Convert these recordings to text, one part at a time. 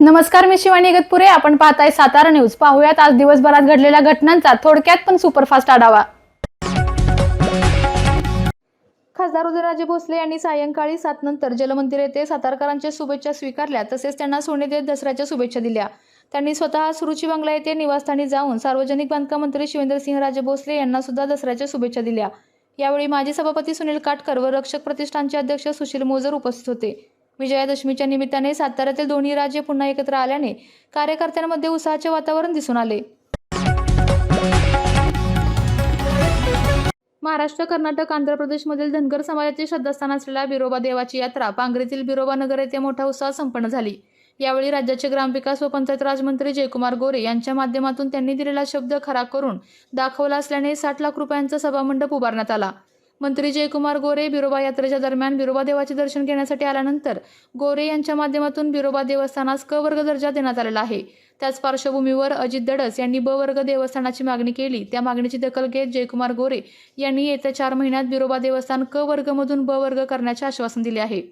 नमस्कार मी शिवानी इगतपुरे आपण पाहताय सातारा न्यूज. पाहूयात आज दिवसभरात घडलेल्या घटनांचा थोडक्यात पण सुपरफास्ट आढावा. खासदार उदयराजे भोसले यांनी सायंकाळी सात नंतर जलमंदिर येथे सातारकरांच्या शुभेच्छा स्वीकारल्या. तसेच त्यांना सोने देत दसऱ्याच्या शुभेच्छा दिल्या. त्यांनी स्वतः सुरुची बंगला येथे निवासस्थानी जाऊन सार्वजनिक बांधकाम मंत्री शिवेंद्रसिंहराजे भोसले यांना सुद्धा दसऱ्याच्या शुभेच्छा दिल्या. यावेळी माजी सभापती सुनील काटकर व रक्षक प्रतिष्ठानचे अध्यक्ष सुशील मोजर उपस्थित होते. विजयादशमीच्या निमित्ताने साताऱ्यातील दोन्ही राज्य पुन्हा एकत्र आल्याने कार्यकर्त्यांमध्ये उत्साहाचे वातावरण दिसून आले. महाराष्ट्र कर्नाटक आंध्र प्रदेशमधील धनगर समाजाचे श्रद्धास्थान असलेल्या बिरोबा देवाची यात्रा पांगरीतील बिरोबा नगर येथे मोठ्या उत्साहात संपन्न झाली. यावेळी राज्याचे ग्रामविकास व पंचायत राजमंत्री जयकुमार गोरे यांच्या माध्यमातून त्यांनी दिलेला शब्द खरा करून दाखवला असल्याने साठ लाख रुपयांचा सभामंडप उभारण्यात आला. मंत्री जयकुमार गोरे बिरोबा यात्रेच्या दरम्यान बिरोबा देवाचे दर्शन घेण्यासाठी आल्यानंतर गोरे यांच्या माध्यमातून बिरोबा देवस्थानास क वर्ग दर्जा देण्यात आलेला आहे. त्याच पार्श्वभूमीवर अजित दडस यांनी ब वर्ग देवस्थानाची मागणी केली. त्या मागणीची दखल घेत जयकुमार गोरे यांनी येत्या चार महिन्यात बिरोबा देवस्थान क वर्गमधून ब वर्ग करण्याचे आश्वासन दिले आहे.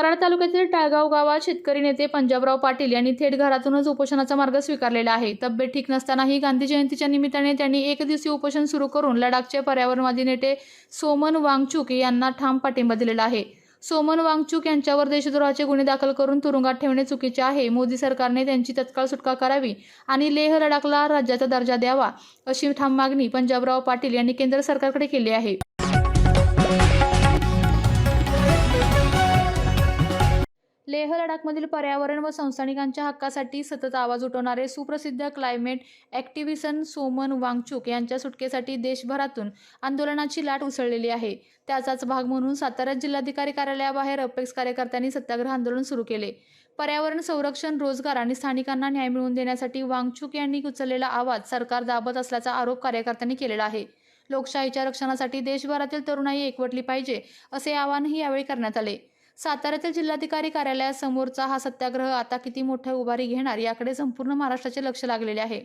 कराड तालुक्यातील टाळगाव गावात शेतकरी नेते पंजाबराव पाटील यांनी थेट घरातूनच उपोषणाचा मार्ग स्वीकारलेला आहे. तब्येत ठीक नसतानाही गांधी जयंतीच्या निमित्ताने त्यांनी एक दिवसीय उपोषण सुरू करून लडाखचे पर्यावरणवादी नेते सोमन वांगचूक यांना ठाम पाठिंबा दिलेला आहे. सोमन वांगचूक यांच्यावर देशद्रोहाचे गुन्हे दाखल करून तुरुंगात ठेवणे चुकीचे आहे. मोदी सरकारने त्यांची तत्काळ सुटका करावी आणि लेह लडाखला राज्याचा दर्जा द्यावा अशी ठाम मागणी पंजाबराव पाटील यांनी केंद्र सरकारकडे केली आहे. लेह लडाखमधील पर्यावरण व संस्थानिकांच्या हक्कासाठी सतत आवाज उठवणारे सुप्रसिद्ध क्लायमेट ॲक्टिव्हिसन सोमन वांगचूक यांच्या सुटकेसाठी देशभरातून आंदोलनाची लाट उसळलेली आहे. त्याचाच भाग म्हणून सातारा जिल्हाधिकारी कार्यालयाबाहेर अपेक्स कार्यकर्त्यांनी सत्याग्रह आंदोलन सुरू केले. पर्यावरण संरक्षण रोजगार आणि स्थानिकांना न्याय मिळवून देण्यासाठी वांगचूक यांनी उचललेला आवाज सरकार दाबत असल्याचा आरोप कार्यकर्त्यांनी केलेला आहे. लोकशाहीच्या रक्षणासाठी देशभरातील तरुणाई एकवटली पाहिजे असे आवाहनही यावेळी करण्यात आले. साताऱ्यातील जिल्हाधिकारी कार्यालयासमोरचा हा सत्याग्रह आता किती मोठ्या उभारी घेणार याकडे संपूर्ण महाराष्ट्राचे लक्ष लागलेले आहे.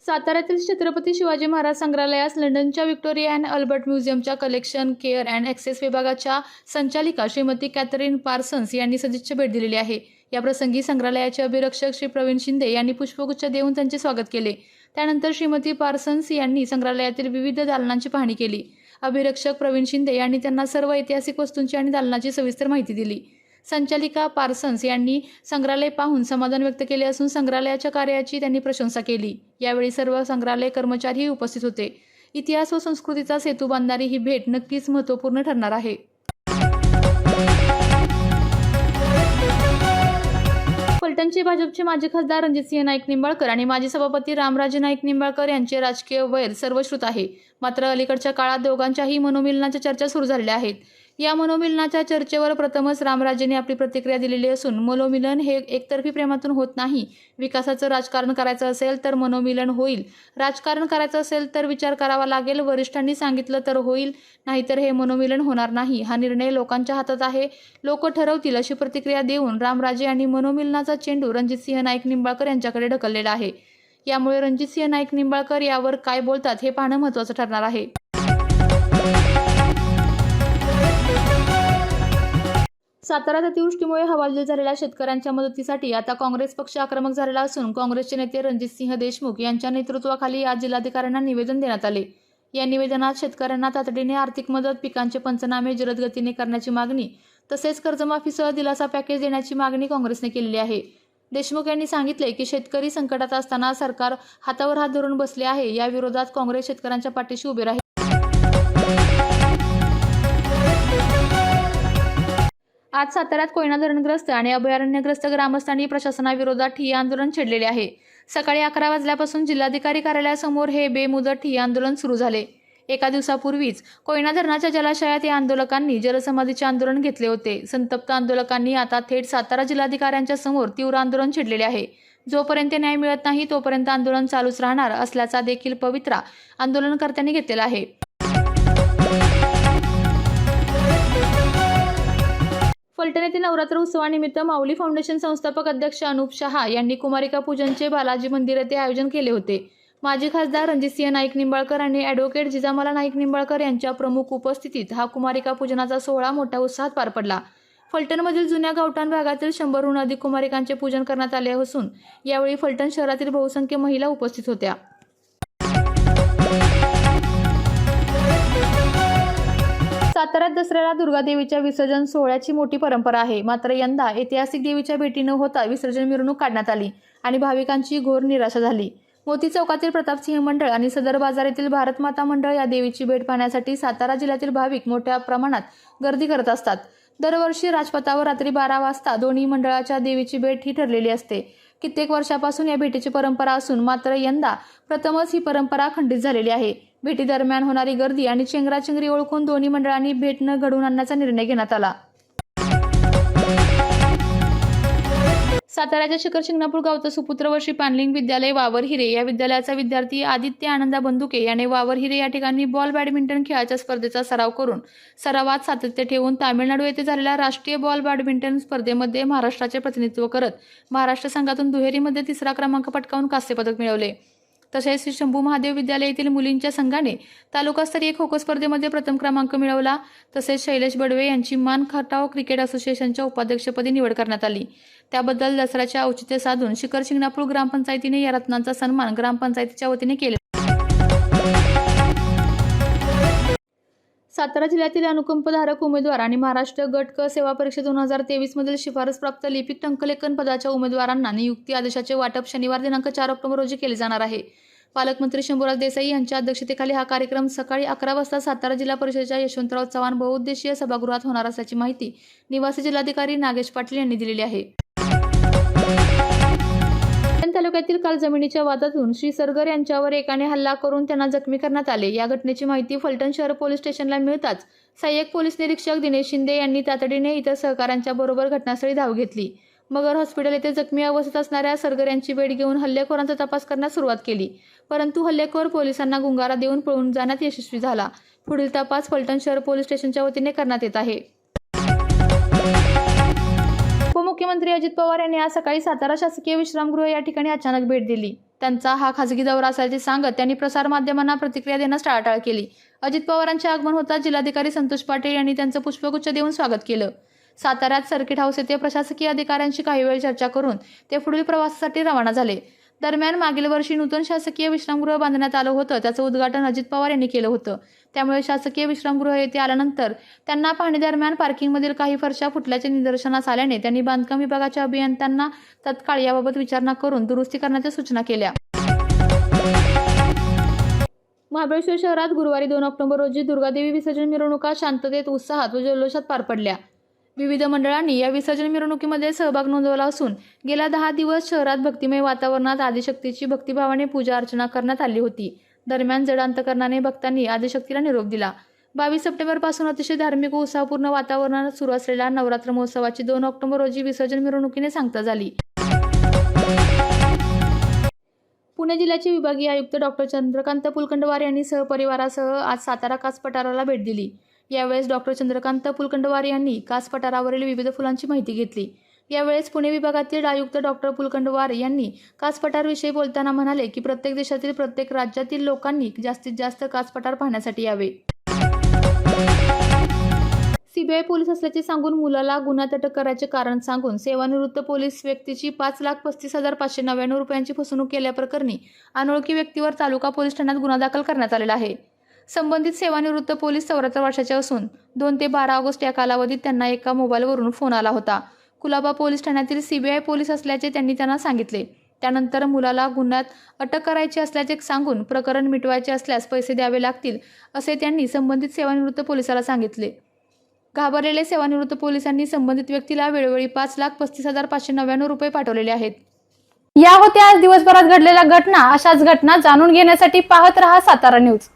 साताऱ्यातील छत्रपती शिवाजी महाराज संग्रहालयास लंडनच्या व्हिक्टोरिया अँड अल्बर्ट म्युझियमच्या कलेक्शन केअर अँड ॲक्सेस विभागाच्या संचालिका श्रीमती कॅथरीन पार्सन्स यांनी सदिच्छा भेट दिलेली आहे. या प्रसंगी संग्रहालयाचे अभिरक्षक श्री प्रवीण शिंदे यांनी पुष्पगुच्छ देऊन त्यांचे स्वागत केले. त्यानंतर श्रीमती पार्सन्स यांनी संग्रहालयातील विविध दालनांची पाहणी केली. अभिरक्षक प्रवीण शिंदे यांनी त्यांना सर्व ऐतिहासिक वस्तूंची आणि दालनाची सविस्तर माहिती दिली. संचालिका पार्सन्स यांनी संग्रहालय पाहून समाधान व्यक्त केले असून संग्रहालयाच्या कार्याची त्यांनी प्रशंसा केली. यावेळी सर्व संग्रहालय कर्मचारीही उपस्थित होते. इतिहास व संस्कृतीचा सेतू बांधणारी ही भेट नक्कीच महत्त्वपूर्ण ठरणार आहे. फलटणचे भाजपचे माजी खासदार रणजितसिंह नाईक निंबाळकर आणि माजी सभापती रामराजे नाईक निंबाळकर यांचे राजकीय वैर सर्वश्रुत आहे. मात्र अलीकडच्या काळात दोघांच्याही मनोमिलनाच्या चर्चा सुरू झालेल्या आहेत. या मनोमिलनाच्या चर्चेवर प्रथमच रामराजेने आपली प्रतिक्रिया दिलेली असून मनोमिलन हे एकतर्फी प्रेमातून होत नाही. विकासाचं राजकारण करायचं असेल तर मनोमिलन होईल. राजकारण करायचं असेल तर विचार करावा लागेल. वरिष्ठांनी सांगितलं तर होईल. नाहीतर हे मनोमिलन होणार नाही. हा निर्णय लोकांच्या हातात आहे. लोक ठरवतील अशी प्रतिक्रिया देऊन रामराजे यांनी मनोमिलनाचा चेंडू रणजितसिंह नाईक निंबाळकर यांच्याकडे ढकललेला आहे. यामुळे रणजितसिंह नाईक निंबाळकर यावर काय बोलतात हे पाहणं महत्त्वाचं ठरणार आहे. सातारात अतिवृष्टीमुळे हवालदिल झालेल्या शेतकऱ्यांच्या मदतीसाठी आता काँग्रेस पक्ष आक्रमक झालेला असून काँग्रेसचे नेते रणजितसिंह देशमुख यांच्या नेतृत्वाखाली आज जिल्हाधिकाऱ्यांना निवेदन देण्यात आले. या निवेदनात शेतकऱ्यांना तातडीने आर्थिक मदत पिकांचे पंचनामे जलदगतीने करण्याची मागणी तसेच कर्जमाफीसह दिलासा पॅकेज देण्याची मागणी काँग्रेसने केलेली आहे. देशमुख यांनी सांगितले की शेतकरी संकटात असताना सरकार हातावर हात धरून बसले आहे. या विरोधात काँग्रेस शेतकऱ्यांच्या पाठीशी उभे राहील. आज साताऱ्यात कोयना धरणग्रस्त आणि अभयारण्यग्रस्त ग्रामस्थांनी प्रशासनाविरोधात ठिय्या आंदोलन छेडलेले आहे. सकाळी अकरा वाजल्यापासून जिल्हाधिकारी कार्यालयासमोर हे बेमुदत ठिय्या आंदोलन सुरू झाले. एका दिवसापूर्वीच कोयना धरणाच्या जलाशयात या आंदोलकांनी जलसमाधीचे आंदोलन घेतले होते. संतप्त आंदोलकांनी आता थेट सातारा जिल्हाधिकाऱ्यांच्या समोर तीव्र आंदोलन छेडलेले आहे. जोपर्यंत न्याय मिळत नाही तोपर्यंत आंदोलन चालूच राहणार असल्याचा देखील पवित्रा आंदोलनकर्त्यांनी घेतलेला आहे. फलटण येथे नवरात्र उत्सवानिमित्त माऊली फाउंडेशन संस्थापक अध्यक्ष अनुप शहा यांनी कुमारिका पूजनचे बालाजी मंदिर येथे आयोजन केले होते. माजी खासदार रणजितसिंह नाईक निंबाळकर आणि ॲडव्होकेट जिजामाला नाईक निंबाळकर यांच्या प्रमुख उपस्थितीत हा कुमारिका पूजनाचा सोहळा मोठ्या उत्साहात पार पडला. फलटणमधील जुन्या गावठाण भागातील शंभरहून अधिक कुमारिकांचे पूजन करण्यात आले असून यावेळी फलटण शहरातील बहुसंख्य महिला उपस्थित होत्या. साताऱ्यात दसऱ्याला दुर्गादेवीच्या विसर्जन सोहळ्याची मोठी परंपरा आहे. मात्र यंदा ऐतिहासिक देवीच्या भेटी न होता विसर्जन मिरवणूक काढण्यात आली आणि भाविकांची घोर निराशा झाली. मोती चौकातील प्रतापसिंह मंडळ आणि सदर बाजार येथील भारत माता मंडळ या देवीची भेट पाहण्यासाठी सातारा जिल्ह्यातील भाविक मोठ्या प्रमाणात गर्दी करत असतात. दरवर्षी राजपथावर रात्री बारा वाजता दोन्ही मंडळाच्या देवीची भेट ही ठरलेली असते. कित्येक वर्षापासून या भेटीची परंपरा असून मात्र यंदा प्रथमच ही परंपरा खंडित झालेली आहे. भेटीदरम्यान होणारी गर्दी आणि चेंगराचेंगरी ओळखून दोन्ही मंडळांनी भेट न घडवून आणण्याचा निर्णय घेण्यात आला. साताऱ्याच्या शिखर शिंगणापूर गावचं सुपुत्र वर्षी पानलिंग विद्यालय वावर हिरे या विद्यालयाचा विद्यार्थी आदित्य आनंदा बंदुके याने वावर हिरे या ठिकाणी बॉल बॅडमिंटन खेळाच्या स्पर्धेचा सराव करून सरावात सातत्य ठेवून तामिळनाडू येथे झालेल्या राष्ट्रीय बॉल बॅडमिंटन स्पर्धेमध्ये महाराष्ट्राचे प्रतिनिधित्व करत महाराष्ट्र संघातून दुहेरीमध्ये तिसरा क्रमांक पटकावून कांस्यपदक मिळवले. तसेच श्री शंभू महादेव विद्यालय येथील मुलींच्या संघाने तालुकास्तरीय खो खो स्पर्धेमध्ये प्रथम क्रमांक मिळवला. तसेच शैलेश बडवे यांची मान खटाव क्रिकेट असोसिएशनच्या उपाध्यक्षपदी निवड करण्यात आली. त्याबद्दल दसऱ्याचे औचित्य साधून शिखर शिंगणापूर ग्रामपंचायतीने या रत्नांचा सन्मान ग्रामपंचायतीच्या वतीने केला. सातारा जिल्ह्यातील अनुकंपधारक उमेदवार आणि महाराष्ट्र गट क सेवा परीक्षा दोन हजार तेवीसमधील शिफारसप्राप्त लिपिक टंकलेखन पदाच्या उमेदवारांना नियुक्ती आदेशाचे वाटप शनिवार दिनांक चार ऑक्टोबर रोजी केले जाणार आहे. पालकमंत्री शंभूराज देसाई यांच्या अध्यक्षतेखाली हा कार्यक्रम सकाळी अकरा वाजता सातारा जिल्हा परिषदेच्या यशवंतराव चव्हाण बहुउद्देशीय सभागृहात होणार असल्याची माहिती निवासी जिल्हाधिकारी नागेश पाटील यांनी दिलेली आहे. तालुक्यातील काल जमिनीच्या वादातून श्री सरगर यांच्यावर एकाने हल्ला करून त्यांना जखमी करण्यात आले. या घटनेची माहिती फलटण शहर पोलीस स्टेशनला मिळताच सहाय्यक पोलीस निरीक्षक दिनेश शिंदे यांनी तातडीने इतर सहकाऱ्यांच्या बरोबर घटनास्थळी धाव घेतली. मगर हॉस्पिटल येथे जखमी अवस्थेत असणाऱ्या सरगर यांची भेट घेऊन हल्लेखोरांचा तपास करण्यास सुरुवात केली. परंतु हल्लेखोर पोलिसांना गुंगारा देऊन पळून जाण्यात यशस्वी झाला. पुढील तपास फलटण शहर पोलीस स्टेशनच्या वतीने करण्यात येत आहे. मुख्यमंत्री अजित पवार यांनी आज सकाळी सातारा शासकीय विश्रामगृह या ठिकाणी अचानक भेट दिली. त्यांचा हा खासगी दौरा असल्याचे सांगत त्यांनी प्रसारमाध्यमांना प्रतिक्रिया देण्यास टाळाटाळ केली. अजित पवारांचे आगमन होता जिल्हाधिकारी संतोष पाटील यांनी त्यांचं पुष्पगुच्छ देऊन स्वागत केलं. साताऱ्यात सर्किट हाऊस येथे प्रशासकीय अधिकाऱ्यांशी काही वेळ चर्चा करून ते पुढील प्रवासासाठी रवाना झाले. दरम्यान मागील वर्षी नूतन शासकीय विश्रामगृह बांधण्यात आलं होतं. त्याचं उद्घाटन अजित पवार यांनी केलं होतं. त्यामुळे शासकीय विश्रामगृह येथे आल्यानंतर त्यांना पाहणी दरम्यान पार्किंगमधील काही फरशा फुटल्याचे निदर्शनास आल्याने त्यांनी बांधकाम विभागाच्या अभियंत्यांना तत्काळ याबाबत विचारणा करून दुरुस्ती करण्याच्या सूचना केल्या. महाबळेश्वर शहरात गुरुवारी दोन ऑक्टोबर रोजी दुर्गादेवी विसर्जन मिरवणुका शांततेत उत्साहात व जल्लोषात पार पडल्या. विविध मंडळांनी या विसर्जन मिरवणुकीमध्ये सहभाग नोंदवला असून गेल्या दहा दिवस शहरात भक्तिमय वातावरणात आदिशक्तीची भक्तिभावाने पूजा अर्चना करण्यात आली होती. दरम्यान जड अंतकरणाने भक्तांनी आदिशक्तीला निरोप दिला. बावीस सप्टेंबरपासून अतिशय धार्मिक व उत्साहपूर्ण वातावरणात सुरू असलेल्या नवरात्र महोत्सवाची दोन ऑक्टोबर रोजी विसर्जन मिरवणुकीने सांगता झाली. पुणे जिल्ह्याचे विभागीय आयुक्त डॉक्टर चंद्रकांत पुलकंडवार यांनी सहपरिवारासह आज सातारा कास पठाराला भेट दिली. यावेळेस डॉक्टर चंद्रकांत पुलकंडवार यांनी कास पठारावरील विविध फुलांची माहिती घेतली. यावेळेस पुणे विभागातील आयुक्त डॉक्टर पुलकंडवार यांनी कास पठारविषयी बोलताना म्हणाले की प्रत्येक देशातील प्रत्येक राज्यातील लोकांनी जास्तीत जास्त कास पठार पाहण्यासाठी यावे. सीबीआय पोलीस असल्याचे सांगून मुलाला गुन्ह्यात अटक करायचे कारण सांगून सेवानिवृत्त पोलीस व्यक्तीची पाच लाख पस्तीस हजार पाचशे नव्याण्णव रुपयांची फसवणूक केल्याप्रकरणी अनोळखी व्यक्तीवर तालुका पोलीस ठाण्यात गुन्हा दाखल करण्यात आलेला आहे. संबंधित सेवानिवृत्त पोलीस चौऱ्याहत्तर वर्षाचे असून दोन ते बारा ऑगस्ट या कालावधीत त्यांना एका मोबाईलवरून फोन आला होता. कुलाबा पोलीस ठाण्यातील सीबीआय पोलीस असल्याचे त्यांनी त्यांना सांगितले. त्यानंतर मुलाला गुन्ह्यात अटक करायची असल्याचे सांगून प्रकरण मिटवायचे असल्यास पैसे द्यावे लागतील असे त्यांनी संबंधित सेवानिवृत्त पोलिसाला सांगितले. घाबरलेले सेवानिवृत्त पोलिसांनी संबंधित व्यक्तीला वेळोवेळी पाच लाख पस्तीस हजार पाचशे नव्याण्णव रुपये पाठवलेले आहेत. या होत्या आज दिवसभरात घडलेल्या घटना. अशाच घटना जाणून घेण्यासाठी पाहत रहा सातारा न्यूज.